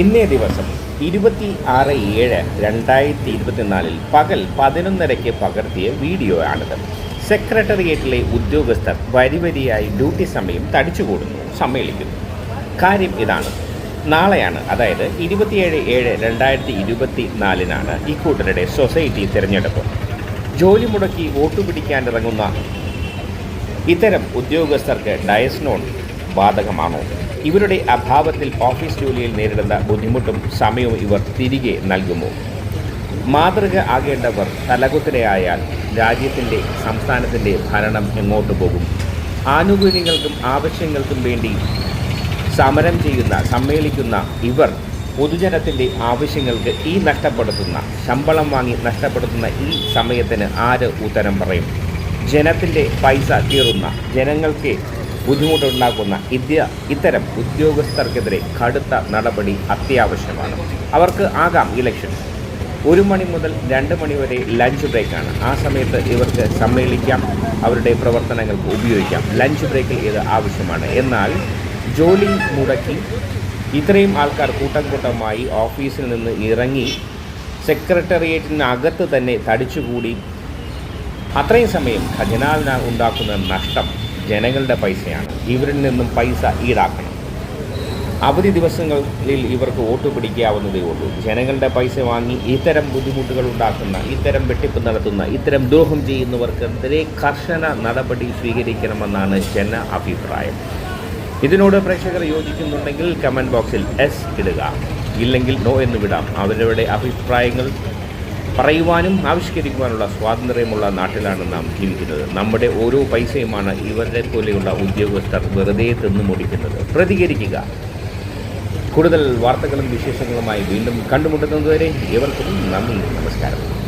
ഇന്നേ ദിവസം ഇരുപത്തി ആറ് ഏഴ് രണ്ടായിരത്തി ഇരുപത്തിനാലിൽ പകൽ പതിനൊന്നരയ്ക്ക് പകർത്തിയ വീഡിയോ ആണിത്. സെക്രട്ടേറിയറ്റിലെ ഉദ്യോഗസ്ഥർ വരിവരിയായി ഡ്യൂട്ടി സമയം തടിച്ചുകൂടുന്നു സമ്മേളിക്കുന്നു. കാര്യം ഇതാണ്. നാളെയാണ് അതായത് ഇരുപത്തിയേഴ് ഏഴ് രണ്ടായിരത്തി ഇരുപത്തി നാലിനാണ് ഇക്കൂട്ടരുടെ സൊസൈറ്റി തിരഞ്ഞെടുപ്പ്. ജോലി മുടക്കി വോട്ട് പിടിക്കാനിറങ്ങുന്ന ഇത്തരം ഉദ്യോഗസ്ഥർക്ക് ഡയസ്നോൺ ബാധകമാണോ? ഇവരുടെ അഭാവത്തിൽ ഓഫീസ് ജോലിയിൽ നേരിടുന്ന ബുദ്ധിമുട്ടും സമയവും ഇവർ തിരികെ നൽകുമോ? മാതൃക ആകേണ്ടവർ തലകുത്തരയായാൽ രാജ്യത്തിന്റെ സംസ്ഥാനത്തിന്റെ ഭരണം എങ്ങോട്ട് പോകും? ആനുകൂല്യങ്ങൾക്കും ആവശ്യങ്ങൾക്കും വേണ്ടി സമരം ചെയ്യുന്ന സമ്മേളിക്കുന്ന ഇവർ പൊതുജനത്തിന്റെ ആവശ്യങ്ങൾക്ക് ഈ നഷ്ടപ്പെടുത്തുന്ന ശമ്പളം വാങ്ങി നഷ്ടപ്പെടുത്തുന്ന ഈ സമയത്തിന് ആര് ഉത്തരം പറയും? ജനത്തിന്റെ പൈസ തീറുന്ന ജനങ്ങൾക്ക് ബുദ്ധിമുട്ടുണ്ടാക്കുന്ന ഇദ്യ ഇത്തരം ഉദ്യോഗസ്ഥർക്കെതിരെ കടുത്ത നടപടി അത്യാവശ്യമാണ്. അവർക്ക് ആകാം ഇലക്ഷൻ ഒരു മണി മുതൽ രണ്ട് മണി വരെ ലഞ്ച് ബ്രേക്കാണ് ആ സമയത്ത് ഇവർക്ക് സമ്മേളിക്കാം അവരുടെ പ്രവർത്തനങ്ങൾക്ക് ഉപയോഗിക്കാം. ലഞ്ച് ബ്രേക്കിൽ ഇത് ആവശ്യമാണ്. എന്നാൽ ജോലി മുടക്കി ഇത്രയും ആൾക്കാർ കൂട്ടം കൂട്ടമായി ഓഫീസിൽ നിന്ന് ഇറങ്ങി സെക്രട്ടേറിയറ്റിനകത്ത് തന്നെ തടിച്ചുകൂടി അത്രയും സമയം ഖജനാവിന് ഉണ്ടാക്കുന്ന നഷ്ടം. ജനങ്ങളുടെ പൈസയാണ്. ഇവരിൽ നിന്നും പൈസ ഈടാക്കണം. അവധി ദിവസങ്ങളിൽ ഇവർക്ക് വോട്ട് പിടിക്കാവുന്നതേ ഉള്ളൂ. ജനങ്ങളുടെ പൈസ വാങ്ങി ഇത്തരം ബുദ്ധിമുട്ടുകൾ ഉണ്ടാക്കുന്ന ഇത്തരം വെട്ടിപ്പ് നടത്തുന്ന ഇത്തരം ദ്രോഹം ചെയ്യുന്നവർക്കെതിരെ കർശന നടപടി സ്വീകരിക്കണമെന്നാണ് ജന അഭിപ്രായം. ഇതിനോട് പ്രേക്ഷകർ യോജിക്കുന്നുണ്ടെങ്കിൽ കമന്റ് ബോക്സിൽ എസ് ഇടുക. ഇല്ലെങ്കിൽ നോ എന്ന് വിടാം. അവരുടെ അഭിപ്രായങ്ങൾ പറയുവാനും ആവിഷ്കരിക്കുവാനുള്ള സ്വാതന്ത്ര്യമുള്ള നാട്ടിലാണ് നാം ജീവിക്കുന്നത്. നമ്മുടെ ഓരോ പൈസയുമാണ് ഇവരെ പോലെയുള്ള ഉദ്യോഗസ്ഥർ വെറുതെ തിന്നു മുടിക്കുന്നത്. പ്രതികരിക്കുക. കൂടുതൽ വാർത്തകളും വിശേഷങ്ങളുമായി വീണ്ടും കണ്ടുമുട്ടുന്നതുവരെ ഏവർക്കും നന്ദി. നമസ്കാരം.